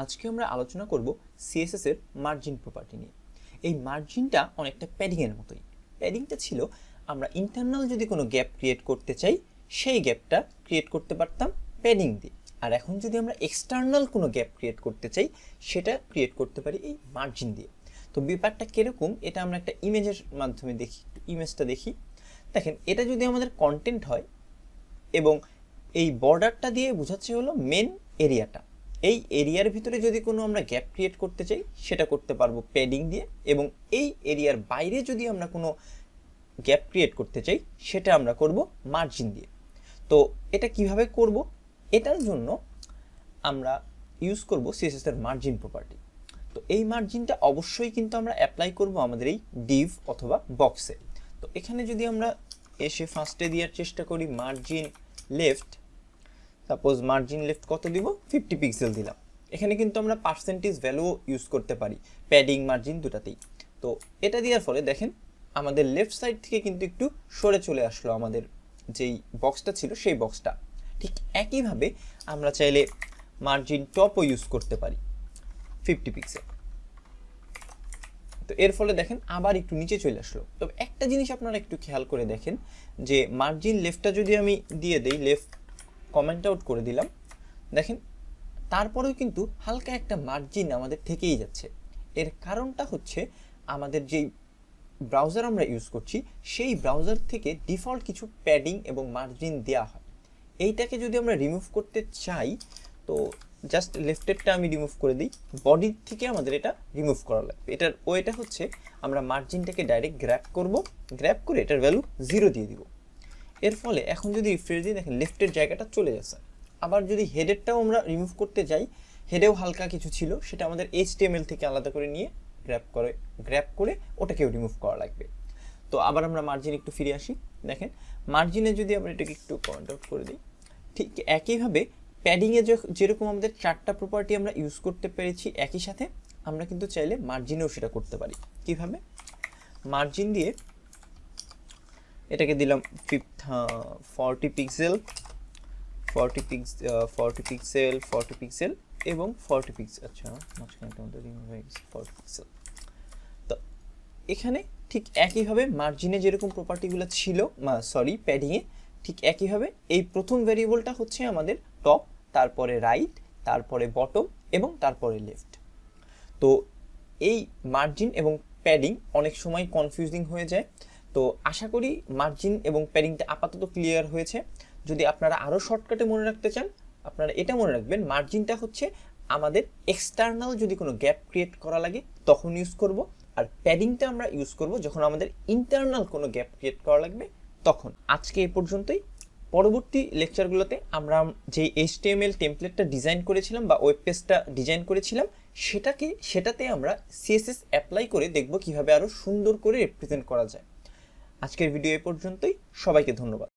আজকে আমরা আলোচনা করব সিএসএস এর মার্জিন প্রপার্টি নিয়ে। এই মার্জিনটা অনেকটা প্যাডিংয়ের মতোই। প্যাডিংটা ছিল, আমরা ইন্টারনাল যদি কোনো গ্যাপ ক্রিয়েট করতে চাই, সেই গ্যাপটা ক্রিয়েট করতে পারতাম প্যাডিং দিয়ে। আর এখন যদি আমরা এক্সটার্নাল কোনো গ্যাপ ক্রিয়েট করতে চাই, সেটা ক্রিয়েট করতে পারি এই মার্জিন দিয়ে। তো ব্যাপারটা কীরকম, এটা আমরা একটা ইমেজের মাধ্যমে দেখি ইমেজটা দেখি। দেখেন, এটা যদি আমাদের কন্টেন্ট হয়, এবং এই বর্ডারটা দিয়ে বোঝাচ্ছে হলো মেন এরিয়াটা এই এরিয়ার ভিতরে যদি কোনো আমরা গ্যাপ ক্রিয়েট করতে চাই, সেটা করতে পারব প্যাডিং দিয়ে এবং এই এরিয়ার বাইরে যদি আমরা কোনো গ্যাপ ক্রিয়েট করতে চাই, সেটা আমরা করব মার্জিন দিয়ে। তো এটা কীভাবে করব? এটার জন্য আমরা ইউজ করব সিএসএস এর মার্জিন প্রপার্টি তো এই মার্জিনটা অবশ্যই কিন্তু আমরা অ্যাপ্লাই করব আমাদের এই ডিভ অথবা বক্সে তো এখানে যদি আমরা এসে ফার্স্টে দেওয়ার চেষ্টা করি margin left suppose margin left কত দিব? ফিফটি পিক্সেল দিলাম। এখানে কিন্তু আমরা পার্সেন্টেজ ভ্যালু ইউজ করতে পারি। প্যাডিং মার্জিন দুটাতেই। তো এটা দেওয়ার ফলে দেখেন, আমাদের লেফট সাইড থেকে কিন্তু একটু সরে চলে আসলো আমাদের যেই বক্সটা ছিল, সেই বক্সটা ঠিক একইভাবে আমরা চাইলে মার্জিন টপও ইউজ করতে পারি ফিফটি পিক্সেল তো এর ফলে দেখেন আবার একটু নিচে চলে আসলো। তবে একটা জিনিস আপনারা একটু খেয়াল করে দেখেন যে মার্জিন লেফটটা যদি আমি দিয়ে দেই লেফট কমেন্ট আউট করে দিলাম। দেখেন, তারপরেও কিন্তু হালকা একটা মার্জিন আমাদের থেকেই যাচ্ছে। এর কারণটা হচ্ছে আমাদের যেই ব্রাউজার আমরা ইউজ করছি, সেই ব্রাউজার থেকে ডিফল্ট কিছু প্যাডিং এবং মার্জিন দেওয়া হয়। এইটাকে যদি আমরা রিমুভ করতে চাই, তো জাস্ট লেফটেরটা আমি রিমুভ করে দিই। বডির থেকে আমাদের এটা রিমুভ করা লাগবে। এটার ওয়েটা হচ্ছে আমরা মার্জিনটাকে ডাইরেক্ট গ্র্যাপ করব। গ্র্যাপ করে এটার ভ্যালু জিরো দিয়ে দিব। এর ফলে এখন যদি রিফ্রেশ দিই দেখেন লেফটের জায়গাটা চলে যাচ্ছে। আবার যদি হেডেরটাও আমরা রিমুভ করতে যাই হেডেও হালকা কিছু ছিল, সেটা আমাদের এইচ থেকে আলাদা করে নিয়ে গ্র্যাপ করে গ্র্যাপ করে ওটাকেও রিমুভ করা লাগবে। তো আবার আমরা মার্জিন একটু ফিরে আসি। দেখেন মার্জিনে যদি আমরা এটাকে একটু পয়েন্ট আউট করে দিই, ঠিক একইভাবে প্যাডিংয়ে যেরকম আমাদের চারটা প্রপার্টি আমরা ইউজ করতে পেরেছি একই সাথে, আমরা কিন্তু চাইলে মার্জিনেও সেটা করতে পারি। কীভাবে? মার্জিন দিয়ে এটাকে দিলাম fifth forty pixel forty pix forty pixel forty pixel এবং ফর্টি পিক্সেল আচ্ছা মাঝখানে আমাদের ফর্টি পিক্সেল তো এখানে ঠিক একইভাবে মার্জিনে যেরকম প্রপার্টিগুলো ছিল সরি প্যাডিংয়ে ঠিক একইভাবে এই প্রথম ভ্যারিয়েবলটা হচ্ছে আমাদের টপ তারপরে রাইট তারপরে বটম এবং তারপরে লেফট তো এই মার্জিন এবং প্যাডিং অনেক সময় কনফিউজিং হয়ে যায়। তো আশা করি মার্জিন এবং প্যাডিংটা আপাতত ক্লিয়ার হয়েছে। যদি আপনারা আরও শর্টকাটে মনে রাখতে চান, আপনারা এটা মনে রাখবেন মার্জিনটা হচ্ছে আমাদের এক্সটার্নাল যদি কোনো গ্যাপ ক্রিয়েট করা লাগে, তখন ইউজ করব। আর প্যাডিংটা আমরা ইউজ করব যখন আমাদের ইন্টারনাল কোনো গ্যাপ ক্রিয়েট করা লাগবে, তখন। আজকে এ পর্যন্তই। পরবর্তী লেকচারগুলোতে আমরা যে এইচটিএমএল টেমপ্লেটটা ডিজাইন করেছিলাম বা ওয়েব পেজটা ডিজাইন করেছিলাম, সেটাকে, সেটাতে আমরা সিএসএস অ্যাপ্লাই করে দেখব কীভাবে আরও সুন্দর করে রিপ্রেজেন্ট করা যায়। আজকের ভিডিও এ পর্যন্তই। সবাইকে ধন্যবাদ।